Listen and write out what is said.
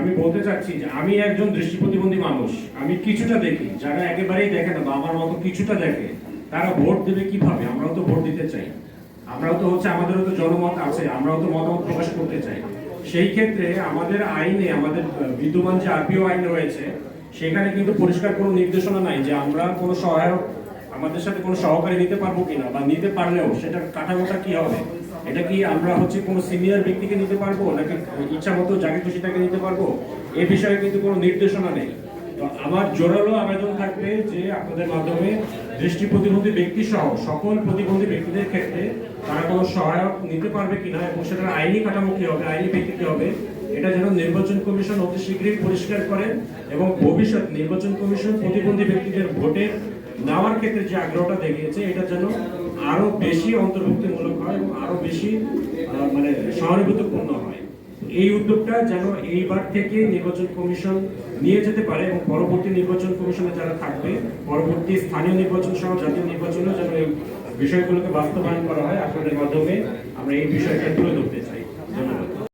আমি বলতে চাচ্ছি যে আমি একজন দৃষ্টি প্রতিবন্ধী মানুষ। আমি কিছুটা দেখি। যারা একেবারেই দেখে না বা আমার মতো কিছুটা দেখে, তারা ভোট দেবে কীভাবে? আমরাও তো ভোট দিতে চাই। আমরাও তো হচ্ছে, আমাদেরও তো জনমত আছে, আমরাও তো মতামত প্রকাশ করতে চাই। সেই ক্ষেত্রে আমাদের আইনে, আমাদের বিদ্যমান যে আরপিও আইন রয়েছে, সেখানে কিন্তু পরিষ্কার কোনো নির্দেশনা নাই যে আমরা কোনো সহায়ক, আমাদের সাথে কোনো সহকারী নিতে পারব কিনা বা নিতে পারলেও সেটার কাঠামোটা কি হবে। এটা কি আমরা হচ্ছে কোনো সিনিয়র ব্যক্তিকে নিতে পারব নাকি ইচ্ছা মতো যাকে খুশি তাকে নিতে পারব? এ বিষয়ে কিন্তু কোনো নির্দেশনা নেই। তো আমার জোরালো আবেদন থাকবে যে আপনাদের মাধ্যমে দৃষ্টি প্রতিবন্ধী ব্যক্তি সহ সকল প্রতিবন্ধী ব্যক্তিদের ক্ষেত্রে তারা কোনো সহায়ক নিতে পারবে কিনা এবং সেটার আইনি কাঠামো কি হবে, আইনি ভিত্তি কি হবে, এটা যেন নির্বাচন কমিশন অতি শীঘ্রই পরিষ্কার করেন এবং ভবিষ্যৎ নির্বাচন কমিশন প্রতিবন্ধী ব্যক্তিদের ভোটের নেওয়ার ক্ষেত্রে যে আগ্রহটা দেখিয়েছে, এটা যেন আরও বেশি অন্তর্ভুক্তিমূলক হয় এবং আরও বেশি মানে সহানুভূতিপূর্ণ হয়। এই উদ্যোগটা যেন এইবার থেকে নির্বাচন কমিশন নিয়ে যেতে পারে এবং পরবর্তী নির্বাচন কমিশনে যারা থাকবে, পরবর্তী স্থানীয় নির্বাচন সহ জাতীয় নির্বাচনে যেন এই বিষয়গুলোকে বাস্তবায়ন করা হয়। আপনাদের মাধ্যমে আমরা এই বিষয়টা তুলে ধরতে চাই।